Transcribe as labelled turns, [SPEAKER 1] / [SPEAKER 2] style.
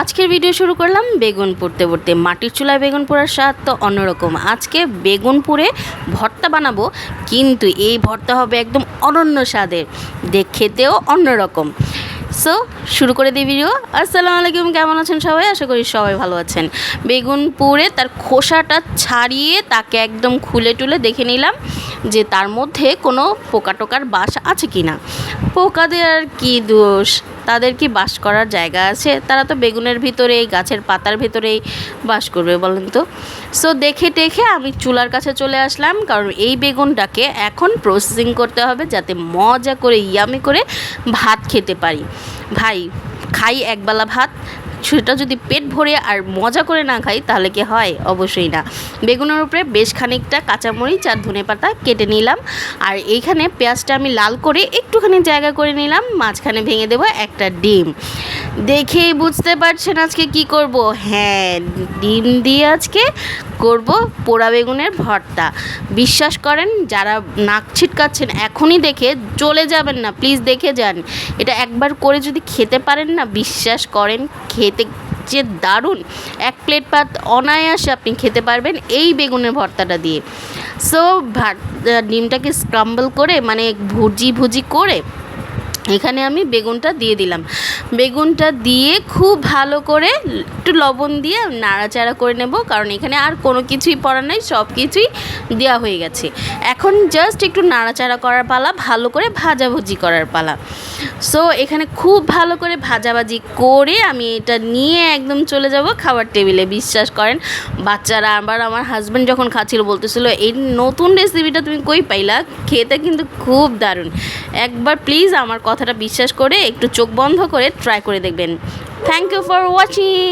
[SPEAKER 1] আজকের ভিডিও শুরু করলাম বেগুন পড়তে পড়তে। মাটির চুলায় বেগুন পোড়ার স্বাদ তো অন্যরকম। আজকে বেগুন পুড়ে ভর্তা বানাবো, কিন্তু এই ভর্তা হবে একদম অনন্য স্বাদের। দেখ খেতেও অন্যরকম। সো শুরু করে দিই ভিডিও আসসালামু আলাইকুম, কেমন আছেন সবাই? আশা করি সবাই ভালো আছেন। বেগুন পুড়ে তার খোসাটা ছাড়িয়ে তাকে একদম খুলে টুলে দেখে নিলাম যে তার মধ্যে কোনো পোকা টোকার বাস আছে কি না পোকাদের আর কী দোষ? তাদের কি বাস করার জায়গা আছে? তারা তো বেগুনের ভিতরে এই গাছের পাতার ভিতরেই বাস করবে বলেন তো। সো দেখে টেখে আমি চুলার কাছে চলে আসলাম, কারণ এই বেগুনটাকে এখন প্রসেসিং করতে হবে যাতে মজা করে ইয়ামি করে ভাত খেতে পারি। ভাই, খাই একবেলা ভাত সেটা যদি পেট ভরে আর মজা করে না খাই, তাহলে কি হয়? অবশ্যই না। বেগুনের উপরে বেশ খানিকটা কাঁচামরিচ আর ধনে পাতা কেটে নিলাম। আর এইখানে পেঁয়াজটা আমি লাল করে একটুখানি জায়গা করে নিলাম। মাঝখানে ভেঙে দেবো একটা ডিম। দেখেই বুঝতে পারছেন আজকে কি করব। হ্যাঁ ডিম দিয়ে আজকে করব পোড়া বেগুনের ভর্তা। বিশ্বাস করেন, যারা নাক ছিটকাচ্ছেন এখনই দেখে চলে যাবেন না, প্লিজ দেখে যান। এটা একবার করে যদি খেতে পারেন না, বিশ্বাস করেন, খেতে যে দারুণ। এক প্লেট ভাত অনায়াসে আপনি খেতে পারবেন এই বেগুনের ভর্তাটা দিয়ে। সো ভাত ডিমটাকে স্ক্রাম্বল করে মানে ভুজি ভুজি করে এখানে আমি বেগুনটা দিয়ে দিলাম। বেগুনটা দিয়ে খুব ভালো করে একটু লবণ দিয়ে নাড়াচাড়া করে নেব, কারণ এখানে আর কোনো কিছুই পড়া নাই, সব কিছুই দেওয়া হয়ে গেছে। এখন জাস্ট একটু নাড়াচাড়া করার পালা, ভালো করে ভাজাভুজি করার পালা। সো এখানে খুব ভালো করে ভাজাভাজি করে আমি এটা নিয়ে একদম চলে যাব খাবার টেবিলে। বিশ্বাস করেন, বাচ্চারা আবার আমার হাজব্যান্ড যখন খাচ্ছিল, বলতেছিল, এই নতুন রেসিপিটা তুমি কই পাইলা? খেতে কিন্তু খুব দারুণ। একবার প্লিজ আমার কথাটা বিশ্বাস করে একটু চোখ বন্ধ করে ট্রাই করে দেখবেন। Thank you for watching